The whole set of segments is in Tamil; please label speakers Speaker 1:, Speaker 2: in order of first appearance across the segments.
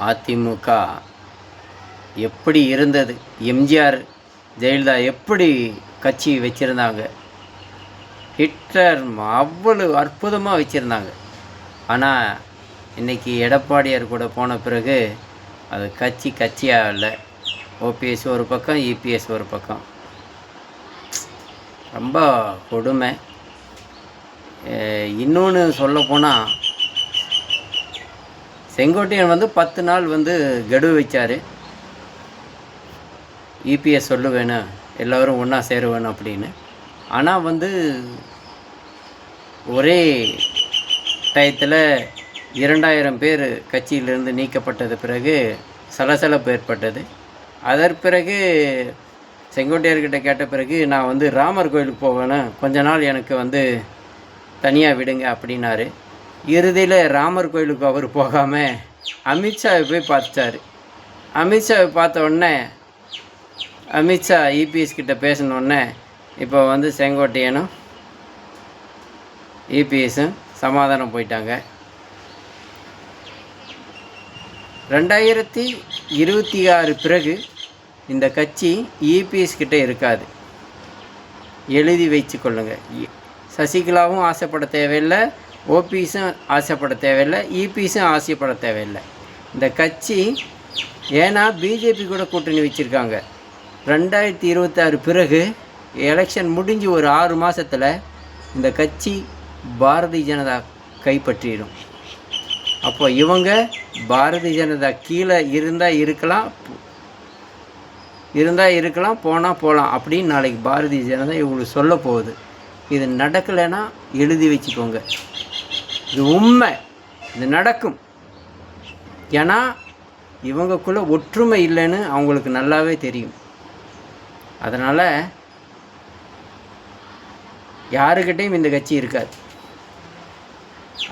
Speaker 1: அதிமுக. எப்படி இருந்தது? எம்ஜிஆர் ஜெயலலிதா எப்படி கட்சி வச்சுருந்தாங்க? ஹிட்லர் அவ்வளவு அற்புதமாக வச்சுருந்தாங்க. ஆனால் இன்றைக்கி எடப்பாடியார் கூட போன பிறகு அது கட்சி கட்சியாக இல்லை. ஓபிஎஸ் ஒரு பக்கம் இபிஎஸ் ஒரு பக்கம். ரொம்ப கொடுமை. இன்னொன்று சொல்லப்போனால் செங்கோட்டையன் வந்து பத்து நாள் வந்து கெடு வச்சார். இபிஎஸ் சொல்ல வேணும் எல்லோரும் ஒன்றா சேர வேணும் அப்படின்னு. ஆனால் வந்து ஒரே டயத்தில் இரண்டாயிரம் பேர் கட்சியிலிருந்து நீக்கப்பட்டது பிறகு சலசலப்பு ஏற்பட்டது. அதற்கு பிறகு செங்கோட்டையர்கிட்ட கேட்ட பிறகு நான் வந்து ராமர் கோயிலுக்கு போவேன்னு கொஞ்ச நாள் எனக்கு வந்து தனியாக விடுங்க அப்படின்னாரு. இறுதியில் ராமர் கோயிலுக்கு அவர் போகாமல் அமித்ஷாவை போய் பார்த்துட்டாரு. அமித்ஷாவை பார்த்த உடனே அமித்ஷா இபிஎஸ் கிட்ட பேசினோடனே இப்போ வந்து செங்கோட்டையனும் இபிஎஸும் சமாதானம் போயிட்டாங்க. ரெண்டாயிரத்தி இருபத்தி ஆறு பிறகு இந்த கட்சி இபிஎஸ் கிட்டே இருக்காது. எழுதி வைத்து கொள்ளுங்கள் இ- சசிகலாவும் ஆசைப்பட தேவையில்லை. ஓபிஸும் ஆசைப்பட தேவையில்லை இபிஸும் ஆசைப்பட தேவையில்லை. இந்த கட்சி ஏன்னா பிஜேபி கூட கூட்டணி வச்சுருக்காங்க. ரெண்டாயிரத்தி இருபத்தாறு பிறகு எலெக்ஷன் முடிஞ்சு ஒரு ஆறு மாதத்தில் இந்த கட்சி பாரதிய ஜனதா கைப்பற்றிடும். அப்போ இவங்க பாரதிய ஜனதா கீழே இருந்தால் இருக்கலாம் இருந்தால் இருக்கலாம் போனால் போகலாம் அப்படின்னு நாளைக்கு பாரதிய ஜனதா இவங்களுக்கு சொல்ல போகுது. இது நடக்கலைன்னா எழுதி வச்சுக்கோங்க. இது உண்மை. இது நடக்கும். ஏன்னா இவங்கக்குள்ளே ஒற்றுமை இல்லைன்னு அவங்களுக்கு நல்லாவே தெரியும். அதனால் யாருக்கிட்டையும் இந்த கட்சி இருக்காது.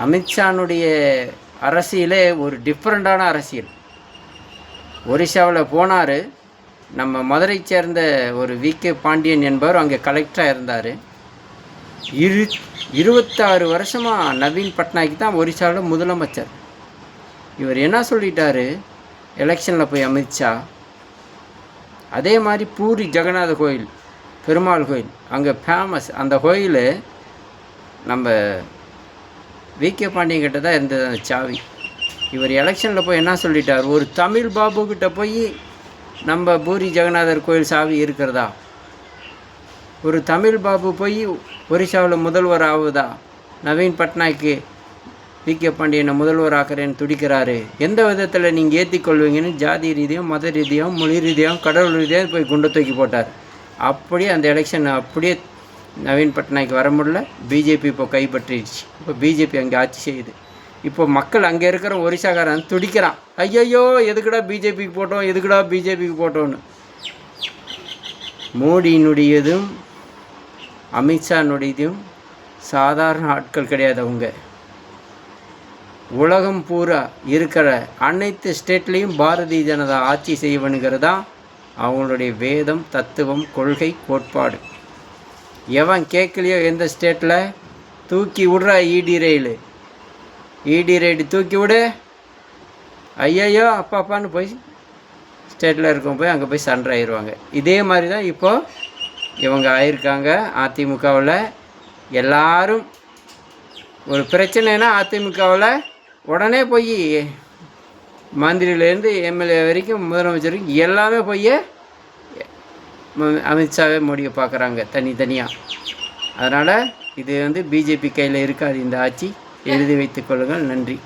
Speaker 1: அமித்ஷானுடைய அரசியலே ஒரு டிஃப்ரெண்ட்டான அரசியல். ஒரிசாவில் போனார். நம்ம மதுரை சேர்ந்த ஒரு வி கே பாண்டியன் என்பவர் அங்கே கலெக்டராக இருந்தார். இரு இருபத்தாறு வருஷமாக நவீன் பட்நாயக் தான் ஒரிசாவில் முதலமைச்சர். இவர் என்ன சொல்லிட்டாரு? எலெக்ஷனில் போய் அமித்ஷா அதே மாதிரி பூரி ஜெகநாத கோயில் பெருமாள் கோயில் அங்கே ஃபேமஸ் அந்த கோயில் நம்ம வி. கே. பாண்டியன் கிட்ட தான் இருந்தது அந்த சாவி. இவர் எலெக்ஷனில் போய் என்ன சொல்லிட்டார்? ஒரு தமிழ் பாபு கிட்ட போய் நம்ம பூரி ஜெகநாதர் கோயில் சாவி இருக்கிறதா? ஒரு தமிழ் பாபு போய் ஒரிசாவில் முதல்வர் ஆகுதா? நவீன் பட்நாய்க்கு வி கே பாண்டியனை முதல்வர் ஆக்குறேன்னு துடிக்கிறாரு. எந்த விதத்தில் நீங்கள் ஏற்றிக்கொள்வீங்கன்னு ஜாதி ரீதியாக மத ரீதியாக மொழி ரீதியாக கடவுள் ரீதியாக போய் குண்டை தூக்கி போட்டார். அப்படியே அந்த எலெக்ஷன் அப்படியே நவீன் பட்நாயக் வர முடியல. பிஜேபி இப்போ கைப்பற்றிடுச்சு. இப்போ பிஜேபி அங்கே ஆட்சி செய்யுது. இப்போ மக்கள் அங்கே இருக்கிற ஒரிசாக்காரன் துடிக்கிறான். ஐயையோ எதுக்குடா பிஜேபிக்கு போட்டோம் எதுக்குடா பிஜேபிக்கு போட்டோன்னு மோடியினுடையதும் அமித்ஷானுடையதும் சாதாரண ஆட்கள் கிடையாது அவங்க. உலகம் பூரா இருக்கிற அனைத்து ஸ்டேட்லேயும் பாரதிய ஜனதா ஆட்சி செய்வனுங்கிறது தான் அவங்களுடைய வேதம் தத்துவம் கொள்கை கோட்பாடு. எவன் கேட்கலையோ எந்த ஸ்டேட்டில் தூக்கி விடுறா இடி ரயிலு. இடி ரைடு தூக்கி விடு. ஐயையோ அப்பா அப்பான்னு போய் ஸ்டேட்டில் இருக்கும் போய் அங்கே போய் சண்டை ஆயிடுவாங்க. இதே மாதிரி தான் இப்போது இவங்க ஆயிருக்காங்க. அதிமுகவில் எல்லாரும் ஒரு பிரச்சனைனா அதிமுகவில் உடனே போய் மந்திரியிலேருந்து எம்எல்ஏ வரைக்கும் முதலமைச்சர் வரைக்கும் எல்லாமே போய் அமித்ஷாவே மோடியை பார்க்குறாங்க தனித்தனியாக அதனால் இது வந்து பிஜேபி கையில் இருக்காது இந்த ஆட்சி. எழுதி வைத்துக் கொள்ளுங்கள். நன்றி.